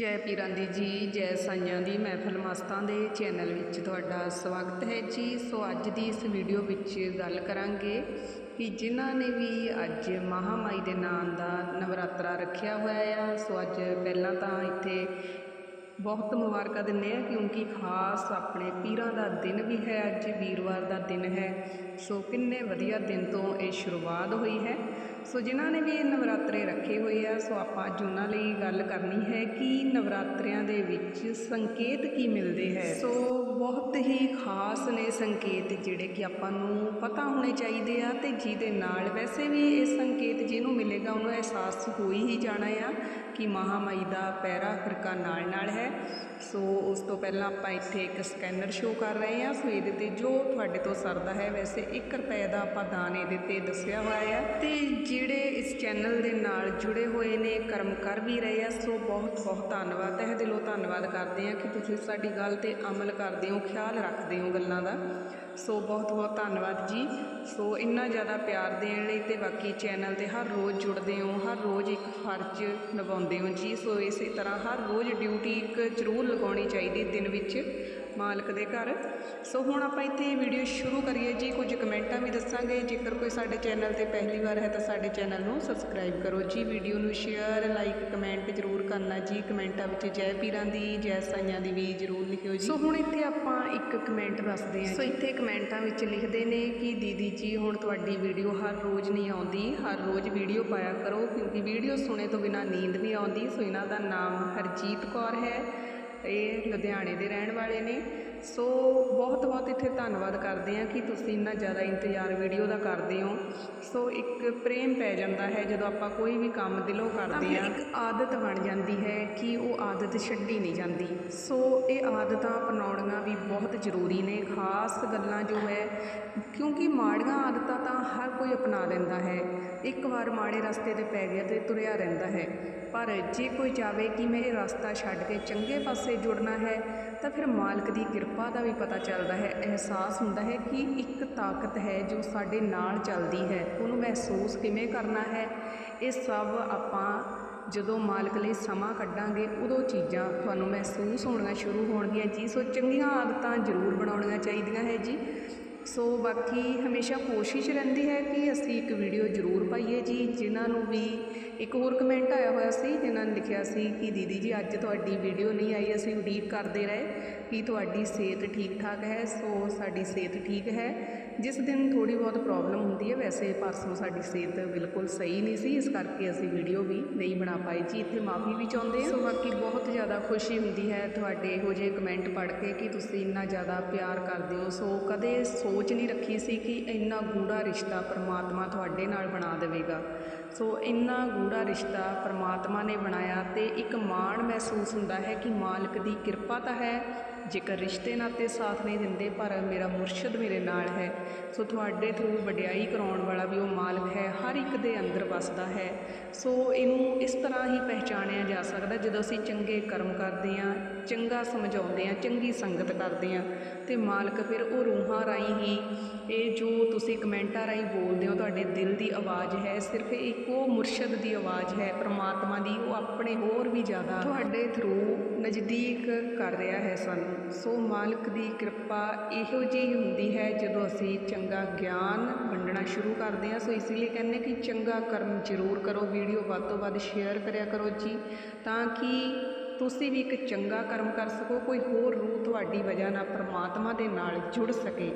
ਜੈ ਪੀਰਾਂ ਦੀ ਜੀ, ਜੈ ਸਾਈਆਂ ਦੀ ਮਹਿਫਲ ਮਸਤਾਂ ਦੇ ਚੈਨਲ ਵਿੱਚ ਤੁਹਾਡਾ ਸਵਾਗਤ ਹੈ ਜੀ। ਸੋ ਅੱਜ ਦੀ ਇਸ ਵੀਡੀਓ ਵਿੱਚ ਗੱਲ ਕਰਾਂਗੇ ਕਿ ਜਿਨ੍ਹਾਂ ਨੇ ਵੀ ਅੱਜ ਮਹਾਮਾਈ ਦੇ ਨਾਮ ਦਾ ਨਵਰਾਤਰਾ ਰੱਖਿਆ ਹੋਇਆ ਆ। ਸੋ ਅੱਜ ਪਹਿਲਾਂ ਤਾਂ ਇੱਥੇ ਬਹੁਤ ਮੁਬਾਰਕਾਂ ਦਿੰਦੇ ਆ ਕਿਉਂਕਿ ਖਾਸ ਆਪਣੇ ਪੀਰਾਂ ਦਾ ਦਿਨ ਵੀ ਹੈ, ਅੱਜ ਵੀਰਵਾਰ ਦਾ ਦਿਨ ਹੈ। ਸੋ ਕਿੰਨੇ ਵਧੀਆ ਦਿਨ ਤੋਂ ਇਹ ਸ਼ੁਰੂਆਤ ਹੋਈ ਹੈ। ਸੋ ਜਿਨ੍ਹਾਂ ਨੇ ਵੀ ਇਹ ਨਵਰਾਤਰੇ ਰੱਖੇ ਹੋਏ ਆ, ਸੋ ਆਪਾਂ ਅੱਜ ਉਹਨਾਂ ਲਈ ਗੱਲ ਕਰਨੀ ਹੈ ਕਿ ਨਵਰਾਤਰਿਆਂ ਦੇ ਵਿੱਚ ਸੰਕੇਤ ਕੀ ਮਿਲਦੇ ਹੈ? ਸੋ ਬਹੁਤ ਹੀ ਖਾਸ ਨੇ ਸੰਕੇਤ ਜਿਹੜੇ ਕਿ ਆਪਾਂ ਨੂੰ ਪਤਾ ਹੋਣੇ ਚਾਹੀਦੇ ਆ ਤੇ ਜਿਹਦੇ ਨਾਲ ਵੈਸੇ ਵੀ ਇਹ ਸੰਕੇਤ ਜਿਹਨੂੰ ਮਿਲੇਗਾ ਉਹਨੂੰ ਅਹਿਸਾਸ ਹੋਈ ਹੀ ਜਾਣਾ ਆ ਕਿ ਮਹਾਮਾਈ ਦਾ ਪੈਰਾ ਫਿਰਕਾ ਨਾਲ ਨਾਲ ਹੈ। ਸੋ ਉਸ ਤੋਂ ਪਹਿਲਾਂ ਆਪਾਂ ਇੱਥੇ ਇੱਕ ਸਕੈਨਰ ਸ਼ੋ ਕਰ ਰਹੇ ਹਾਂ ਸੋ ਇਹਦੇ ਤੇ ਜੋ ਤੁਹਾਡੇ ਤੋਂ ਸਰਦਾ ਹੈ, ਵੈਸੇ 1 ਰੁਪਏ ਦਾ ਆਪਾਂ ਦਾਨ ਇਹਦੇ ਤੇ ਦੱਸਿਆ ਹੋਇਆ ਆ। ਤੇ ਜਿਹੜੇ ਇਸ ਚੈਨਲ ਦੇ ਨਾਲ ਜੁੜੇ ਹੋਏ ਨੇ, ਕਰਮ ਕਰ ਵੀ ਰਹੇ ਆ, ਸੋ ਬਹੁਤ ਬਹੁਤ ਧੰਨਵਾਦ। ਤਹਿ ਦਿਲੋਂ ਧੰਨਵਾਦ ਕਰਦੇ ਹਾਂ ਕਿ ਤੁਸੀਂ ਸਾਡੀ ਗੱਲ ਤੇ ਅਮਲ ਕਰਦੇ ਹੋ, ਖਿਆਲ ਰੱਖਦੇ ਹੋ ਗੱਲਾਂ ਦਾ। ਸੋ ਬਹੁਤ ਬਹੁਤ ਧੰਨਵਾਦ ਜੀ। ਸੋ ਇੰਨਾ ਜ਼ਿਆਦਾ ਪਿਆਰ ਦੇਣ ਲਈ ਤੇ ਬਾਕੀ ਚੈਨਲ ਤੇ ਹਰ ਰੋਜ਼ ਜੁੜਦੇ ਹੋ, ਹਰ ਰੋਜ਼ ਇੱਕ ਫਰਜ਼ ਨਿਭਾਉਂਦੇ ਹੋ ਜੀ। ਸੋ ਇਸੇ ਤਰ੍ਹਾਂ ਹਰ ਰੋਜ਼ ਡਿਊਟੀ ਇੱਕ ਜ਼ਰੂਰ ਲਗਾਉਣੀ ਚਾਹੀਦੀ ਦਿਨ ਵਿੱਚ। ਮਾਲਕ ਦੇ ਘਰ। ਸੋ ਹੁਣ ਆਪਾਂ ਇੱਥੇ ਵੀਡੀਓ ਸ਼ੁਰੂ ਕਰੀਏ। ਜੀ ਕੁਝ ਕਮੈਂਟਾਂ ਵੀ ਦੱਸਾਂਗੇ। ਜੇਕਰ ਕੋਈ ਸਾਡੇ ਚੈਨਲ ਤੇ ਪਹਿਲੀ ਵਾਰ ਹੈ ਤਾਂ ਸਾਡੇ ਚੈਨਲ ਨੂੰ ਸਬਸਕ੍ਰਾਈਬ ਕਰੋ। ਜੀ ਵੀਡੀਓ ਨੂੰ ਸ਼ੇਅਰ ਲਾਈਕ ਕਮੈਂਟ ਜ਼ਰੂਰ ਕਰਨਾ। ਜੀ ਕਮੈਂਟਾਂ ਵਿੱਚ ਜੈ ਪੀਰਾਂ ਦੀ ਜੈ ਸਾਈਆਂ ਦੀ ਵੀ ਜ਼ਰੂਰ ਲਿਖਿਓ ਜੀ। ਸੋ ਹੁਣ ਇੱਥੇ ਆਪਾਂ ਇੱਕ ਕਮੈਂਟ ਦੱਸਦੇ ਹਾਂ ਸੋ ਇੱਥੇ ਕਮੈਂਟਾਂ ਵਿੱਚ ਲਿਖਦੇ ਨੇ ਕਿ ਦੀਦੀ ਜੀ ਹੁਣ ਤੁਹਾਡੀ ਵੀਡੀਓ ਹਰ ਰੋਜ਼ ਨਹੀਂ ਆਉਂਦੀ। ਹਰ ਰੋਜ਼ ਵੀਡੀਓ ਪਾਇਆ ਕਰੋ ਕਿਉਂਕਿ ਵੀਡੀਓ ਸੁਣੇ ਤੋਂ ਬਿਨਾ ਨੀਂਦ ਨਹੀਂ ਆਉਂਦੀ। ਸੋ ਇਹਨਾਂ ਦਾ ਨਾਮ ਹਰਜੀਤ ਕੌਰ ਹੈ। ਇਹ ਲੁਧਿਆਣੇ ਦੇ ਰਹਿਣ ਵਾਲੇ ਨੇ। ਸੋ ਬਹੁਤ ਬਹੁਤ ਇੱਥੇ ਧੰਨਵਾਦ ਕਰਦੇ ਹਾਂ ਕਿ ਤੁਸੀਂ ਇੰਨਾ ਜ਼ਿਆਦਾ ਇੰਤਜ਼ਾਰ ਵੀਡੀਓ ਦਾ ਕਰਦੇ ਹੋ। ਸੋ ਇੱਕ ਪ੍ਰੇਮ ਪੈ ਜਾਂਦਾ ਹੈ ਜਦੋਂ ਆਪਾਂ ਕੋਈ ਵੀ ਕੰਮ ਦਿਲੋਂ ਕਰਦੇ ਹਾਂ। ਇੱਕ ਆਦਤ ਬਣ ਜਾਂਦੀ ਹੈ ਕਿ ਉਹ ਆਦਤ ਛੱਡੀ ਨਹੀਂ ਜਾਂਦੀ। ਸੋ ਇਹ ਆਦਤਾਂ ਅਪਣਾਉਣੀਆਂ ਵੀ ਬਹੁਤ ਜ਼ਰੂਰੀ ਨੇ। ਖਾਸ ਗੱਲਾਂ ਜੋ ਹੈ ਕਿਉਂਕਿ ਮਾੜੀਆਂ ਆਦਤਾਂ ਤਾਂ ਹਰ ਕੋਈ ਅਪਣਾ ਲੈਂਦਾ ਹੈ। ਇੱਕ ਵਾਰ ਮਾੜੇ ਰਸਤੇ ਤੇ ਪੈ ਗਿਆ ਤੇ ਤੁਰਿਆ ਰਹਿੰਦਾ ਹੈ। ਪਰ ਜੇ ਕੋਈ ਚਾਵੇ ਕਿ ਮੈਂ ਇਹ ਰਸਤਾ ਛੱਡ ਕੇ ਚੰਗੇ ਪਾਸੇ ਜੁੜਨਾ ਹੈ, ਤਾਂ ਫਿਰ ਮਾਲਕ ਦੀ ਕਿਰਪਾ ਦਾ ਵੀ ਪਤਾ ਚੱਲਦਾ ਹੈ। ਅਹਿਸਾਸ ਹੁੰਦਾ ਹੈ ਕਿ ਇੱਕ ਤਾਕਤ ਹੈ ਜੋ ਸਾਡੇ ਨਾਲ ਚੱਲਦੀ ਹੈ। ਉਹਨੂੰ ਮਹਿਸੂਸ ਕਿਵੇਂ ਕਰਨਾ ਹੈ? ਇਹ ਸਭ ਆਪਾਂ ਜਦੋਂ ਮਾਲਕ ਲਈ ਸਮਾਂ ਕੱਢਾਂਗੇ, ਉਦੋਂ ਚੀਜ਼ਾਂ ਤੁਹਾਨੂੰ ਮਹਿਸੂਸ ਹੋਣੀਆਂ ਸ਼ੁਰੂ ਹੋਣਗੀਆਂ। ਜੀ ਸੋ ਚੰਗੀਆਂ ਆਦਤਾਂ ਜ਼ਰੂਰ ਬਣਾਉਣੀਆਂ ਚਾਹੀਦੀਆਂ ਹੈ ਜੀ। ਸੋ ਬਾਕੀ ਹਮੇਸ਼ਾ ਕੋਸ਼ਿਸ਼ ਰਹਿੰਦੀ ਹੈ ਕਿ ਅਸੀਂ ਇੱਕ ਵੀਡੀਓ ਜ਼ਰੂਰ ਪਾਈਏ ਜੀ, ਜਿਨ੍ਹਾਂ ਨੂੰ ਵੀ ਇੱਕ ਹੋਰ ਕਮੈਂਟ ਆਇਆ ਹੋਇਆ ਸੀ ਜਿਨ੍ਹਾਂ ਨੇ ਲਿਖਿਆ ਸੀ ਕਿ ਦੀਦੀ ਜੀ, ਅੱਜ ਤੁਹਾਡੀ ਵੀਡੀਓ ਨਹੀਂ ਆਈ, ਅਸੀਂ ਉਡੀਕ ਕਰਦੇ ਰਹੇ ਕਿ ਤੁਹਾਡੀ ਸਿਹਤ ਠੀਕ ਠਾਕ ਹੈ, ਸੋ ਸਾਡੀ ਸਿਹਤ ਠੀਕ ਹੈ। ਜਿਸ ਦਿਨ ਥੋੜੀ ਬਹੁਤ ਪ੍ਰੋਬਲਮ ਹੁੰਦੀ ਹੈ, ਵੈਸੇ ਪਰਸੋਂ ਸਾਡੀ ਸਿਹਤ ਬਿਲਕੁਲ ਸਹੀ ਨਹੀਂ ਸੀ, ਇਸ ਕਰਕੇ ਅਸੀਂ ਵੀਡੀਓ ਵੀ ਨਹੀਂ ਬਣਾ ਪਾਈ ਜੀ। ਇੱਥੇ ਮਾਫੀ ਵੀ ਚਾਹੁੰਦੇ ਹਾਂ। ਸੋ ਬਾਕੀ ਬਹੁਤ ਜ਼ਿਆਦਾ ਖੁਸ਼ੀ ਹੁੰਦੀ ਹੈ ਤੁਹਾਡੇ ਇਹੋ ਜਿਹੇ ਕਮੈਂਟ ਪੜ੍ਹ ਕੇ ਕਿ ਤੁਸੀਂ ਇੰਨਾ ਜ਼ਿਆਦਾ ਪਿਆਰ ਕਰਦੇ ਹੋ। ਸੋ ਕਦੇ ਸੋਚ ਨਹੀਂ ਰੱਖੀ ਸੀ ਕਿ ਇੰਨਾ ਗੂੜਾ ਰਿਸ਼ਤਾ ਪਰਮਾਤਮਾ ਤੁਹਾਡੇ ਨਾਲ ਬਣਾ ਦੇਵੇਗਾ। ਸੋ ਇੰਨਾ ਗੂੜਾ ਰਿਸ਼ਤਾ ਪਰਮਾਤਮਾ ਨੇ ਬਣਾਇਆ ਤੇ ਇੱਕ ਮਾਣ ਮਹਿਸੂਸ ਹੁੰਦਾ ਹੈ ਕਿ ਮਾਲਕ ਦੀ ਕਿਰਪਾ ਤਾਂ ਹੈ, ਜੇਕਰ ਰਿਸ਼ਤੇ ਨਾਤੇ ਸਾਥ ਨਹੀਂ ਦਿੰਦੇ, ਪਰ ਮੇਰਾ ਮੁਰਸ਼ਿਦ ਮੇਰੇ ਨਾਲ ਹੈ। ਸੋ ਤੁਹਾਡੇ ਥਰੂ ਵਡਿਆਈ ਕਰਾਉਣ ਵਾਲਾ ਵੀ ਉਹ ਮਾਲਕ ਹੈ, ਹਰ ਇੱਕ ਦੇ ਅੰਦਰ ਵਸਦਾ ਹੈ। ਸੋ ਇਹਨੂੰ ਇਸ ਤਰ੍ਹਾਂ ਹੀ ਪਹਿਚਾਣਿਆ ਜਾ ਸਕਦਾ, ਜਦੋਂ ਅਸੀਂ ਚੰਗੇ ਕਰਮ ਕਰਦੇ ਹਾਂ ਚੰਗਾ ਸਮਝਾਉਂਦੇ ਹਾਂ ਚੰਗੀ ਸੰਗਤ ਕਰਦੇ ਹਾਂ ਤੇ ਮਾਲਕ ਫਿਰ ਉਹ ਰੂਹਾਂ ਰਾਹੀਂ ਹੀ ਇਹ ਜੋ ਤੁਸੀਂ ਕਮੈਂਟਾਂ ਰਾਹੀਂ ਬੋਲਦੇ ਹੋ, ਤੁਹਾਡੇ ਦਿਲ ਦੀ ਆਵਾਜ਼ ਹੈ, ਸਿਰਫ ਇੱਕੋ ਮੁਰਸ਼ਦ ਦੀ ਆਵਾਜ਼ ਹੈ, ਪ੍ਰਮਾਤਮਾ ਦੀ, ਉਹ ਆਪਣੇ ਹੋਰ ਵੀ ਜ਼ਿਆਦਾ ਤੁਹਾਡੇ ਥਰੂ ਨਜ਼ਦੀਕ ਕਰ ਰਿਹਾ ਹੈ ਸਾਨੂੰ। ਸੋ ਮਾਲਕ ਦੀ ਕਿਰਪਾ ਇਹੋ ਜਿਹੀ ਹੁੰਦੀ ਹੈ ਜਦੋਂ ਅਸੀਂ ਚੰਗਾ ਗਿਆਨ ਵੰਡਣਾ ਸ਼ੁਰੂ ਕਰਦੇ ਹਾਂ। ਸੋ ਇਸ ਲਈ ਕਹਿੰਦੇ ਕਿ ਚੰਗਾ ਕਰਮ ਜ਼ਰੂਰ ਕਰੋ, ਵੀਡੀਓ ਵੱਧ ਤੋਂ ਵੱਧ ਸ਼ੇਅਰ ਕਰਿਆ ਕਰੋ ਜੀ, ਤਾਂ ਕਿ ਤੁਸੀਂ ਵੀ ਇੱਕ ਚੰਗਾ ਕਰਮ ਕਰ ਸਕੋ, ਕੋਈ ਹੋਰ ਰੂਹ ਤੁਹਾਡੀ ਵਜ੍ਹਾ ਨਾਲ ਪਰਮਾਤਮਾ ਦੇ ਨਾਲ ਜੁੜ ਸਕੇ।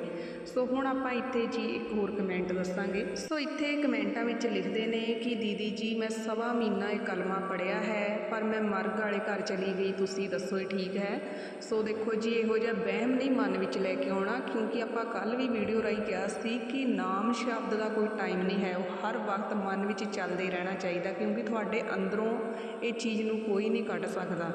ਸੋ ਹੁਣ ਆਪਾਂ ਇੱਥੇ ਜੀ ਇੱਕ ਹੋਰ ਕਮੈਂਟ ਦੱਸਾਂਗੇ। ਸੋ ਇੱਥੇ ਕਮੈਂਟਾਂ ਵਿੱਚ ਲਿਖਦੇ ਨੇ ਕਿ, ਦੀਦੀ ਜੀ, ਮੈਂ ਸਵਾ ਮਹੀਨਾ ਇਹ ਕਲਮਾ ਪੜਿਆ ਹੈ, ਪਰ ਮੈਂ ਮਰਗ ਵਾਲੇ ਘਰ ਚਲੀ ਗਈ। ਤੁਸੀਂ ਦੱਸੋ ਇਹ ਠੀਕ ਹੈ? ਸੋ ਦੇਖੋ ਜੀ, ਇਹੋ ਜਿਹਾ ਵਹਿਮ ਨਹੀਂ ਮਨ ਵਿੱਚ ਲੈ ਕੇ ਆਉਣਾ, ਕਿਉਂਕਿ ਆਪਾਂ ਕੱਲ ਵੀ ਵੀਡੀਓ ਰਾਹੀਂ ਕਿਹਾ ਸੀ ਕਿ ਨਾਮ ਸ਼ਬਦ ਦਾ ਕੋਈ ਟਾਈਮ ਨਹੀਂ ਹੈ। ਉਹ ਹਰ ਵਕਤ ਮਨ ਵਿੱਚ ਚੱਲਦੇ ਰਹਿਣਾ ਚਾਹੀਦਾ, ਕਿਉਂਕਿ ਤੁਹਾਡੇ ਅੰਦਰੋਂ ਇਹ ਚੀਜ਼ ਨੂੰ ਕੋਈ ਨਹੀਂ ਕੱਢ ਸਕਦਾ।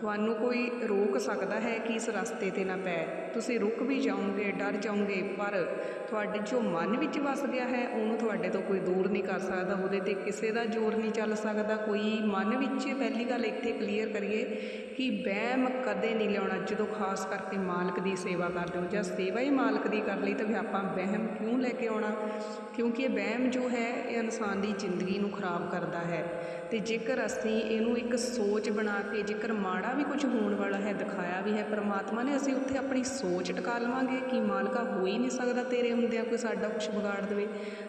ਤੁਹਾਨੂੰ ਕੋਈ ਰੋਕ ਸਕਦਾ ਹੈ ਕਿ ਇਸ ਰਸਤੇ ਤੇ ਨਾ ਪੈ? ਤੁਸੀਂ ਰੁਕ ਵੀ ਜਾਓਗੇ, ਡਰ ਜਾਓਗੇ, ਪਰ ਤੁਹਾਡੇ ਜੋ ਮਨ ਵਿੱਚ ਵਸ ਗਿਆ ਹੈ, ਉਹਨੂੰ ਤੁਹਾਡੇ ਤੋਂ ਕੋਈ ਦੂਰ ਨਹੀਂ ਕਰ ਸਕਦਾ। ਉਹਦੇ ਤੇ ਕਿਸੇ ਦਾ ਜ਼ੋਰ ਨਹੀਂ ਚੱਲ ਸਕਦਾ। ਕੋਈ ਮਨ ਵਿੱਚ ਪਹਿਲੀ ਗੱਲ ਇੱਥੇ ਕਲੀਅਰ ਕਰੀਏ ਕਿ ਵਹਿਮ ਕਦੇ ਨਹੀਂ ਲਿਆਉਣਾ, ਜਦੋਂ ਖਾਸ ਕਰਕੇ ਮਾਲਕ ਦੀ ਸੇਵਾ ਕਰਦੇ ਹੋ ਜਾਂ ਸੇਵਾ ਹੀ ਮਾਲਕ ਦੀ ਕਰ ਲਈ, ਤਾਂ ਵੀ ਆਪਾਂ ਵਹਿਮ ਕਿਉਂ ਲੈ ਕੇ ਆਉਣਾ? ਕਿਉਂਕਿ ਇਹ ਵਹਿਮ ਜੋ ਹੈ, ਇਹ ਇਨਸਾਨ ਦੀ ਜ਼ਿੰਦਗੀ ਨੂੰ ਖਰਾਬ ਕਰਦਾ ਹੈ। ਤੇ ਜੇਕਰ ਅਸੀਂ ਇਹਨੂੰ ਇੱਕ ਸੋਚ ਬਣਾ ਕੇ, ਜੇਕਰ ਮਾੜਾ ਵੀ ਕੁਝ ਹੋਣ ਵਾਲਾ ਹੈ, ਦਿਖਾਇਆ ਵੀ ਹੈ। ਪਰਮਾਤਮਾ ਨੇ ਅਸੀਂ ਉੱਥੇ ਆਪਣੀ ਸੋਚ ਟਿਕਾ ਲਵਾਂਗੇ ਕਿ ਮਾਲਕਾ ਹੋ ਹੀ ਨਹੀਂ ਸਕਦਾ ਤੇਰੇ ਹੁੰਦਿਆਂ ਕੋਈ ਸਾਡਾ ਕੁਝ ਵਿਗਾੜ ਦੇਵੇ।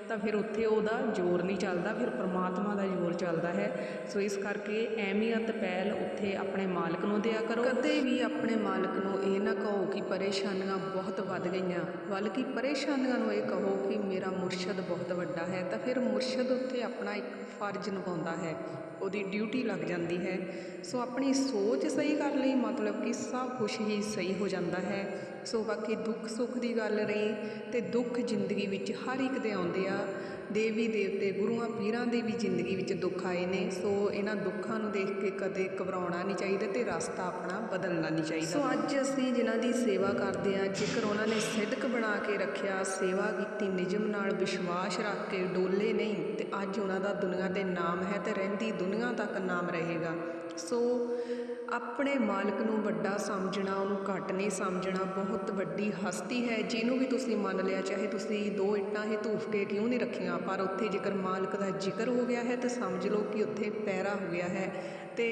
ਤਾਂ ਫਿਰ ਉੱਥੇ ਉਹਦਾ ਜ਼ੋਰ ਨਹੀਂ ਚੱਲਦਾ, ਫਿਰ ਪਰਮਾਤਮਾ ਦਾ ਜ਼ੋਰ ਚੱਲਦਾ ਹੈ। ਸੋ ਇਸ ਕਰਕੇ ਅਹਿਮੀਅਤ ਪਹਿਲ ਉੱਥੇ ਆਪਣੇ ਮਾਲਕ ਨੂੰ ਦਿਆ ਕਰੋ। ਕਦੇ ਵੀ ਆਪਣੇ ਮਾਲਕ ਨੂੰ ਇਹ ਨਾ ਕਹੋ ਕਿ ਪਰੇਸ਼ਾਨੀਆਂ ਬਹੁਤ ਵੱਧ ਗਈਆਂ, ਬਲਕਿ ਪਰੇਸ਼ਾਨੀਆਂ ਨੂੰ ਇਹ ਕਹੋ ਕਿ ਮੇਰਾ ਮੁਰਸ਼ਦ ਬਹੁਤ ਵੱਡਾ ਹੈ। ਤਾਂ ਫਿਰ ਮੁਰਸ਼ਦ ਉੱਥੇ ਆਪਣਾ ਇੱਕ ਫਰਜ਼ ਨਿਭਾਉਂਦਾ ਹੈ, ਉਹਦੀ ਡਿਊਟੀ ਲੱਗ ਜਾਂਦੀ ਹੈ। ਸੋ ਆਪਣੀ ਸੋਚ ਸਹੀ ਕਰ ਲਈ, ਮਤਲਬ ਕਿ ਸਭ ਕੁਝ ਹੀ ਸਹੀ ਹੋ ਜਾਂਦਾ ਹੈ। ਸੋ ਬਾਕੀ ਦੁੱਖ ਸੁੱਖ ਦੀ ਗੱਲ ਰਹੀ ਤੇ ਦੁੱਖ ਜ਼ਿੰਦਗੀ ਵਿੱਚ ਹਰ ਇੱਕ ਦੇ ਆਉਂਦੇ ਆ। ਦੇਵੀ ਦੇਵਤੇ, ਗੁਰੂਆਂ ਪੀਰਾਂ ਦੇ ਵੀ ਜ਼ਿੰਦਗੀ ਵਿੱਚ ਦੁੱਖ ਆਏ ਨੇ। ਸੋ ਇਹਨਾਂ ਦੁੱਖਾਂ ਨੂੰ ਦੇਖ ਕੇ ਕਦੇ ਘਬਰਾਉਣਾ ਨਹੀਂ ਚਾਹੀਦਾ ਤੇ ਰਸਤਾ ਆਪਣਾ ਬਦਲਣਾ ਨਹੀਂ ਚਾਹੀਦਾ। ਸੋ ਅੱਜ ਅਸੀਂ ਜਿਨ੍ਹਾਂ ਦੀ ਸੇਵਾ ਕਰਦੇ ਆ ਜੇਕਰ ਉਹਨਾਂ ਨੇ ਸਿੱਧਕ ਬਣਾ ਕੇ ਰੱਖਿਆ, ਸੇਵਾ ਕੀਤੀ, ਨਿਯਮ ਨਾਲ ਵਿਸ਼ਵਾਸ ਰੱਖ ਕੇ ਡੋਲੇ ਨਹੀਂ, ਤੇ ਅੱਜ ਉਹਨਾਂ ਦਾ ਦੁਨੀਆ ਤੇ ਨਾਮ ਹੈ ਤੇ ਰਹਿੰਦੀ ਦੁਨੀਆ ਤੱਕ ਨਾਮ ਰਹੇਗਾ। ਸੋ ਆਪਣੇ ਮਾਲਕ ਨੂੰ ਵੱਡਾ ਸਮਝਣਾ, ਉਹਨੂੰ ਘੱਟ ਨਹੀਂ ਸਮਝਣਾ, ਬਹੁਤ ਵੱਡੀ ਹਸਤੀ ਹੈ, ਜਿਹਨੂੰ ਵੀ ਤੁਸੀਂ ਮੰਨ ਲਿਆ, ਚਾਹੇ ਤੁਸੀਂ ਦੋ ਇੱਟਾਂ ਹੀ ਧੂਫ ਕੇ ਕਿਉਂ ਨਹੀਂ ਰੱਖੀਆਂ, ਪਰ ਉੱਥੇ ਜੇਕਰ ਮਾਲਕ ਦਾ ਜ਼ਿਕਰ ਹੋ ਗਿਆ ਹੈ, ਤਾਂ ਸਮਝ ਲਓ ਕਿ ਉੱਥੇ ਪੈਰਾ ਹੋ ਗਿਆ ਹੈ। ਤੇ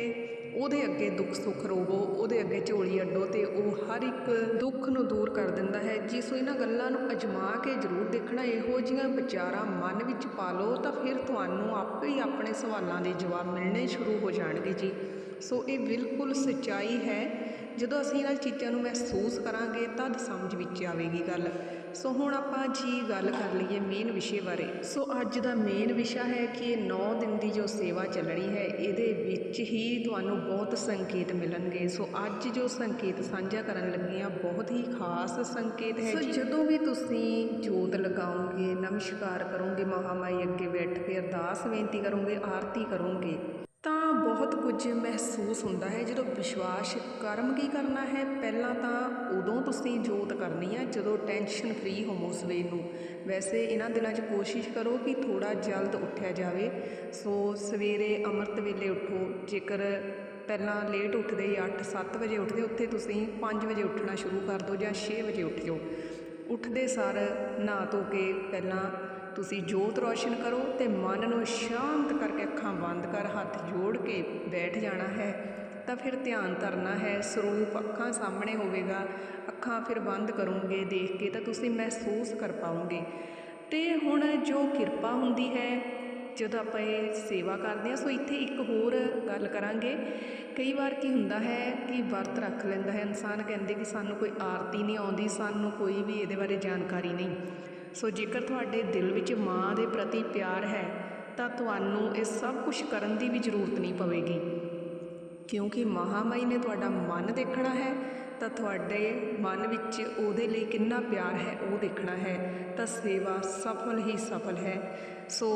ਉਹਦੇ ਅੱਗੇ ਦੁੱਖ ਸੁੱਖ ਰੋਵੋ, ਉਹਦੇ ਅੱਗੇ ਝੋਲੀ ਅੱਡੋ ਤੇ ਉਹ ਹਰ ਇੱਕ ਦੁੱਖ ਨੂੰ ਦੂਰ ਕਰ ਦਿੰਦਾ ਹੈ। ਜੀ ਸੋ ਇਹਨਾਂ ਗੱਲਾਂ ਨੂੰ ਅਜਮਾ ਕੇ ਜ਼ਰੂਰ ਦੇਖਣਾ, ਇਹੋ ਜਿਹੀਆਂ ਵਿਚਾਰਾਂ ਮਨ ਵਿੱਚ ਪਾ ਲਓ ਤਾਂ ਫਿਰ ਤੁਹਾਨੂੰ ਆਪੇ ਹੀ ਆਪਣੇ ਸਵਾਲਾਂ ਦੇ ਜਵਾਬ ਮਿਲਣੇ ਸ਼ੁਰੂ ਹੋ ਜਾਣਗੇ ਜੀ। ਸੋ ਇਹ ਬਿਲਕੁਲ ਸੱਚਾਈ ਹੈ ਜਦੋਂ ਅਸੀਂ ਇਹਨਾਂ ਚੀਜ਼ਾਂ ਨੂੰ ਮਹਿਸੂਸ ਕਰਾਂਗੇ ਤਦ ਸਮਝ ਵਿੱਚ ਆਵੇਗੀ ਗੱਲ। ਸੋ ਹੁਣ ਆਪਾਂ ਜੀ ਗੱਲ ਕਰ ਲਈਏ ਮੇਨ ਵਿਸ਼ੇ ਬਾਰੇ। ਸੋ ਅੱਜ ਦਾ ਮੇਨ ਵਿਸ਼ਾ ਹੈ ਕਿ ਇਹ 9 ਦਿਨ ਦੀ ਜੋ ਸੇਵਾ ਚੱਲਣੀ ਹੈ ਇਹਦੇ ਵਿੱਚ ਹੀ ਤੁਹਾਨੂੰ ਬਹੁਤ ਸੰਕੇਤ ਮਿਲਣਗੇ। ਸੋ ਅੱਜ ਜੋ ਸੰਕੇਤ ਸਾਂਝਾ ਕਰਨ ਲੱਗੀ ਹਾਂ ਬਹੁਤ ਹੀ ਖਾਸ ਸੰਕੇਤ ਹੈ ਜੀ। ਜਦੋਂ ਵੀ ਤੁਸੀਂ ਜੋਤ ਲਗਾਓਗੇ ਨਮਸਕਾਰ ਕਰੋਗੇ ਮਹਾਮਾਈ ਅੱਗੇ ਬੈਠ ਕੇ ਅਰਦਾਸ ਬੇਨਤੀ ਕਰੋਗੇ ਆਰਤੀ ਕਰੋਗੇ ਬਹੁਤ ਕੁਝ ਮਹਿਸੂਸ ਹੁੰਦਾ ਹੈ। ਜਦੋਂ ਵਿਸ਼ਵਾਸ ਕਰਮ ਕੀ ਕਰਨਾ ਹੈ, ਪਹਿਲਾਂ ਤਾਂ ਉਦੋਂ ਤੁਸੀਂ ਜੋਤ ਕਰਨੀ ਹੈ ਜਦੋਂ ਟੈਨਸ਼ਨ ਫ੍ਰੀ ਹੋਵੋ ਸਵੇਰ ਨੂੰ। ਵੈਸੇ ਇਹਨਾਂ ਦਿਨਾਂ 'ਚ ਕੋਸ਼ਿਸ਼ ਕਰੋ ਕਿ ਥੋੜਾ ਜਲਦ ਉੱਠਿਆ ਜਾਵੇ। ਸੋ ਸਵੇਰੇ ਅੰਮ੍ਰਿਤ ਵੇਲੇ ਉੱਠੋ, ਜੇਕਰ ਪਹਿਲਾਂ ਲੇਟ ਉੱਠਦੇ 8-7 ਵਜੇ ਉੱਠਦੇ, ਉੱਥੇ ਤੁਸੀਂ 5 ਵਜੇ ਉੱਠਣਾ ਸ਼ੁਰੂ ਕਰ ਦਿਓ ਜਾਂ 6 ਵਜੇ ਉੱਠ ਜਾਓ। ਉੱਠਦੇ ਸਾਰ ਨਹਾ ਧੋ ਕੇ ਪਹਿਲਾਂ ਤੁਸੀਂ ਜੋਤ ਰੌਸ਼ਨ ਕਰੋ ਤੇ ਮਨ ਨੂੰ ਸ਼ਾਂਤ ਕਰਕੇ ਅੱਖਾਂ ਬੰਦ ਕਰ, ਹੱਥ ਜੋੜ ਕੇ ਬੈਠ ਜਾਣਾ ਹੈ। ਤਾਂ ਫਿਰ ਧਿਆਨ ਧਰਨਾ ਹੈ, ਸਰੂਪ ਅੱਖਾਂ ਸਾਹਮਣੇ ਹੋਵੇਗਾ, ਅੱਖਾਂ ਫਿਰ ਬੰਦ ਕਰੋਗੇ ਦੇਖ ਕੇ ਤਾਂ ਤੁਸੀਂ ਮਹਿਸੂਸ ਕਰ ਪਾਓਗੇ। ਤੇ ਹੁਣ ਜੋ ਕਿਰਪਾ ਹੁੰਦੀ ਹੈ, ਜਦੋਂ ਆਪਾਂ ਇਹ ਸੇਵਾ ਕਰਦੇ ਹਾਂ, ਸੋ ਇੱਥੇ ਇੱਕ ਹੋਰ ਗੱਲ ਕਰਾਂਗੇ। ਕਈ ਵਾਰ ਕੀ ਹੁੰਦਾ ਹੈ ਕਿ ਵਰਤ ਰੱਖ ਲੈਂਦਾ ਹੈ ਇਨਸਾਨ, ਕਹਿੰਦੇ ਕਿ ਸਾਨੂੰ ਕੋਈ ਆਰਤੀ ਨਹੀਂ ਆਉਂਦੀ, ਸਾਨੂੰ ਕੋਈ ਵੀ ਇਹਦੇ ਬਾਰੇ ਜਾਣਕਾਰੀ ਨਹੀਂ। ਸੋ ਜੇਕਰ ਤੁਹਾਡੇ ਦਿਲ ਵਿੱਚ ਮਾਂ ਦੇ ਪ੍ਰਤੀ ਪਿਆਰ ਹੈ, ਤਾਂ ਤੁਹਾਨੂੰ ਇਹ ਸਭ ਕੁਝ ਕਰਨ ਦੀ ਵੀ ਜ਼ਰੂਰਤ ਨਹੀਂ ਪਵੇਗੀ। ਕਿਉਂਕਿ ਮਹਾਮਾਈ ਨੇ ਤੁਹਾਡਾ ਮਨ ਦੇਖਣਾ ਹੈ, ਤਾਂ ਤੁਹਾਡੇ ਮਨ ਵਿੱਚ ਉਹਦੇ ਲਈ ਕਿੰਨਾ ਪਿਆਰ ਹੈ, ਉਹ ਦੇਖਣਾ ਹੈ, ਤਾਂ ਸੇਵਾ ਸਫਲ ਹੀ ਸਫਲ ਹੈ। ਸੋ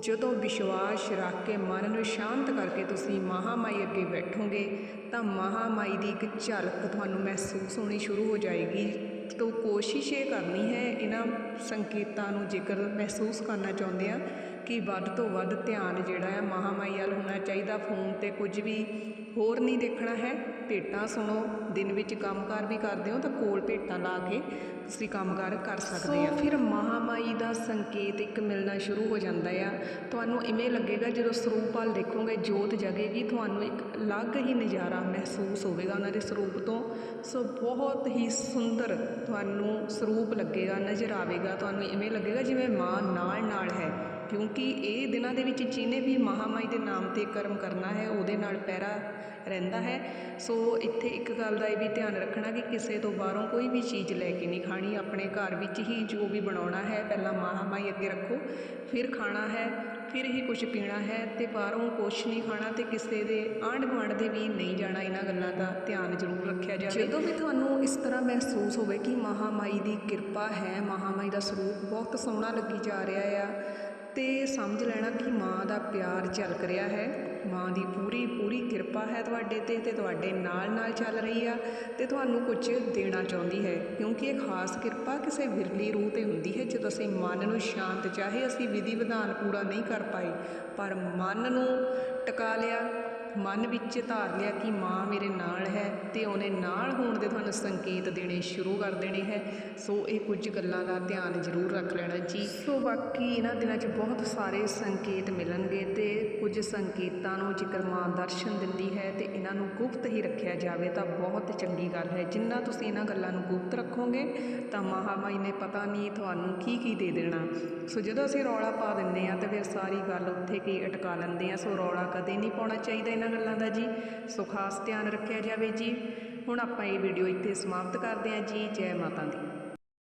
ਜਦੋਂ ਵਿਸ਼ਵਾਸ ਰੱਖ ਕੇ ਮਨ ਨੂੰ ਸ਼ਾਂਤ ਕਰਕੇ ਤੁਸੀਂ ਮਹਾਮਾਈ ਅੱਗੇ ਬੈਠੋਗੇ, ਤਾਂ ਮਹਾਮਾਈ ਦੀ ਇੱਕ ਝਲਕ ਤੁਹਾਨੂੰ ਮਹਿਸੂਸ ਹੋਣੀ ਸ਼ੁਰੂ ਹੋ ਜਾਏਗੀ। ਤੋਂ ਕੋਸ਼ਿਸ਼ ਇਹ ਕਰਨੀ ਹੈ ਇਹਨਾਂ ਸੰਕੇਤਾਂ ਨੂੰ ਜੇਕਰ ਮਹਿਸੂਸ ਕਰਨਾ ਚਾਹੁੰਦੇ ਆ ਕਿ ਵੱਧ ਤੋਂ ਵੱਧ ਧਿਆਨ ਜਿਹੜਾ ਹੈ ਮਹਾਮਾਈ ਵੱਲ ਹੋਣਾ ਚਾਹੀਦਾ। ਫੋਨ ਤੇ ਕੁਝ ਵੀ ਹੋਰ ਨਹੀਂ ਦੇਖਣਾ ਹੈ। ਭੇਟਾਂ ਸੁਣੋ, ਦਿਨ ਵਿੱਚ ਕੰਮਕਾਰ ਵੀ ਕਰਦੇ ਹੋ ਤਾਂ ਕੋਲ ਭੇਟਾਂ ਲਾ ਕੇ ਤੁਸੀਂ ਕੰਮਕਾਰ ਕਰ ਸਕਦੇ ਆ। ਫਿਰ ਮਹਾਮਾਈ ਦਾ ਸੰਕੇਤ ਇੱਕ ਮਿਲਣਾ ਸ਼ੁਰੂ ਹੋ ਜਾਂਦਾ ਆ। ਤੁਹਾਨੂੰ ਇਵੇਂ ਲੱਗੇਗਾ ਜਦੋਂ ਸਰੂਪ ਵੱਲ ਦੇਖੋਗੇ, ਜੋਤ ਜਗੇਗੀ, ਤੁਹਾਨੂੰ ਇੱਕ ਅਲੱਗ ਹੀ ਨਜ਼ਾਰਾ ਮਹਿਸੂਸ ਹੋਵੇਗਾ ਉਹਨਾਂ ਦੇ ਸਰੂਪ ਤੋਂ। ਸੋ ਬਹੁਤ ਹੀ ਸੁੰਦਰ ਤੁਹਾਨੂੰ ਸਰੂਪ ਲੱਗੇਗਾ, ਨਜ਼ਰ ਆਵੇਗਾ, ਤੁਹਾਨੂੰ ਇਵੇਂ ਲੱਗੇਗਾ ਜਿਵੇਂ ਮਾਂ ਨਾਲ ਨਾਲ ਹੈ। ਕਿਉਂਕਿ ਇਹ ਦਿਨਾਂ ਦੇ ਵਿੱਚ ਜਿਹਨੇ ਵੀ ਮਹਾਮਾਈ ਦੇ ਨਾਮ ਤੇ ਕਰਮ ਕਰਨਾ ਹੈ, ਉਹਦੇ ਨਾਲ ਪਹਿਰਾ ਰਹਿੰਦਾ ਹੈ। ਸੋ ਇੱਥੇ ਇੱਕ ਗੱਲ ਦਾ ਇਹ ਵੀ ਧਿਆਨ ਰੱਖਣਾ ਕਿ ਕਿਸੇ ਤੋਂ ਬਾਹਰੋਂ ਕੋਈ ਵੀ ਚੀਜ਼ ਲੈ ਕੇ ਨਹੀਂ ਖਾਣੀ। ਆਪਣੇ ਘਰ ਵਿੱਚ ਹੀ ਜੋ ਵੀ ਬਣਾਉਣਾ ਹੈ, ਪਹਿਲਾਂ ਮਹਾਮਾਈ ਅੱਗੇ ਰੱਖੋ, ਫਿਰ ਖਾਣਾ ਹੈ, ਫਿਰ ਹੀ ਕੁਝ ਪੀਣਾ ਹੈ ਤੇ ਬਾਹਰੋਂ ਕੁਛ ਨਹੀਂ ਖਾਣਾ ਤੇ ਕਿਸੇ ਦੇ ਆਂਢ ਗੁਆਂਢ ਦੇ ਵੀ ਨਹੀਂ ਜਾਣਾ, ਇਹਨਾਂ ਗੱਲਾਂ ਦਾ ਧਿਆਨ ਜ਼ਰੂਰ ਰੱਖਿਆ ਜਾਵੇ। ਜਦੋਂ ਵੀ ਤੁਹਾਨੂੰ ਇਸ ਤਰ੍ਹਾਂ ਮਹਿਸੂਸ ਹੋਵੇ ਕਿ ਮਹਾਮਾਈ ਦੀ ਕਿਰਪਾ ਹੈ, ਮਹਾਮਾਈ ਦਾ ਸਰੂਪ ਬਹੁਤ ਸੋਹਣਾ ਲੱਗੀ ਜਾ ਰਿਹਾ ਆ ਅਤੇ ਸਮਝ ਲੈਣਾ ਕਿ ਮਾਂ ਦਾ ਪਿਆਰ ਝਲਕ ਰਿਹਾ ਹੈ। ਮਾਂ ਦੀ ਪੂਰੀ ਪੂਰੀ ਕਿਰਪਾ ਹੈ ਤੁਹਾਡੇ ਤੇ ਤੇ ਤੁਹਾਡੇ ਨਾਲ ਨਾਲ ਚੱਲ ਰਹੀ ਆ ਤੇ ਤੁਹਾਨੂੰ ਕੁਝ ਦੇਣਾ ਚਾਹੁੰਦੀ ਹੈ। ਕਿਉਂਕਿ ਇਹ ਖਾਸ ਕਿਰਪਾ ਕਿਸੇ ਵਿਰਲੀ ਰੂਹ ਤੇ ਹੁੰਦੀ ਹੈ। ਜਦੋਂ ਅਸੀਂ ਮਨ ਨੂੰ ਸ਼ਾਂਤ, ਚਾਹੇ ਅਸੀਂ ਵਿਧੀ ਵਿਧਾਨ ਪੂਰਾ ਨਹੀਂ ਕਰ ਪਾਏ, ਪਰ ਮਨ ਨੂੰ ਟਿਕਾ ਲਿਆ, ਮਨ ਵਿੱਚ ਧਾਰ ਲਿਆ ਕਿ ਮਾਂ ਮੇਰੇ ਨਾਲ ਹੈ ਤੇ ਉਹਨੇ ਨਾਲ ਹੋਣ ਦੇ ਤੁਹਾਨੂੰ ਸੰਕੇਤ ਦੇਣੇ ਸ਼ੁਰੂ ਕਰ ਦੇਣੇ ਹੈ। ਸੋ ਇਹ ਕੁਝ ਗੱਲਾਂ ਦਾ ਧਿਆਨ ਜ਼ਰੂਰ ਰੱਖ ਲੈਣਾ ਜੀ। ਸੋ ਬਾਕੀ ਇਹਨਾਂ ਦਿਨਾਂ 'ਚ ਬਹੁਤ ਸਾਰੇ ਸੰਕੇਤ ਮਿਲਣਗੇ ਤੇ ਕੁਝ ਸੰਕੇਤਾਂ ਨੂੰ ਜੇਕਰ ਮਾਂ ਦਰਸ਼ਨ ਦਿੰਦੀ ਹੈ ਤੇ ਇਹਨਾਂ ਨੂੰ ਗੁਪਤ ਹੀ ਰੱਖਿਆ ਜਾਵੇ, ਤਾਂ ਬਹੁਤ ਚੰਗੀ ਗੱਲ ਹੈ। ਜਿੰਨਾ ਤੁਸੀਂ ਇਹਨਾਂ ਗੱਲਾਂ ਨੂੰ ਗੁਪਤ ਰੱਖੋਗੇ, ਤਾਂ ਮਹਾਮਾਈ ਨੇ ਪਤਾ ਨਹੀਂ ਤੁਹਾਨੂੰ ਕੀ ਕੀ ਦੇ ਦੇਣਾ। ਸੋ ਜਦੋਂ ਅਸੀਂ ਰੌਲਾ ਪਾ ਦਿੰਦੇ ਆ ਤਾਂ ਫਿਰ ਸਾਰੀ ਗੱਲ ਉੱਥੇ ਕੀ ਅਟਕਾ ਲੈਂਦੇ ਆ ਸੋ ਰੌਲਾ ਕਦੇ ਨਹੀਂ ਪਾਉਣਾ ਚਾਹੀਦਾ ਇਹਨਾਂ ਗੱਲਾਂ ਦਾ ਜੀ। ਸੋ ਖਾਸ ਧਿਆਨ ਰੱਖਿਆ ਜਾਵੇ ਜੀ। ਹੁਣ ਆਪਾਂ ਇਹ ਵੀਡੀਓ ਇੱਥੇ ਸਮਾਪਤ ਕਰਦੇ ਹਾਂ ਜੀ। ਜੈ ਮਾਤਾ ਦੀ।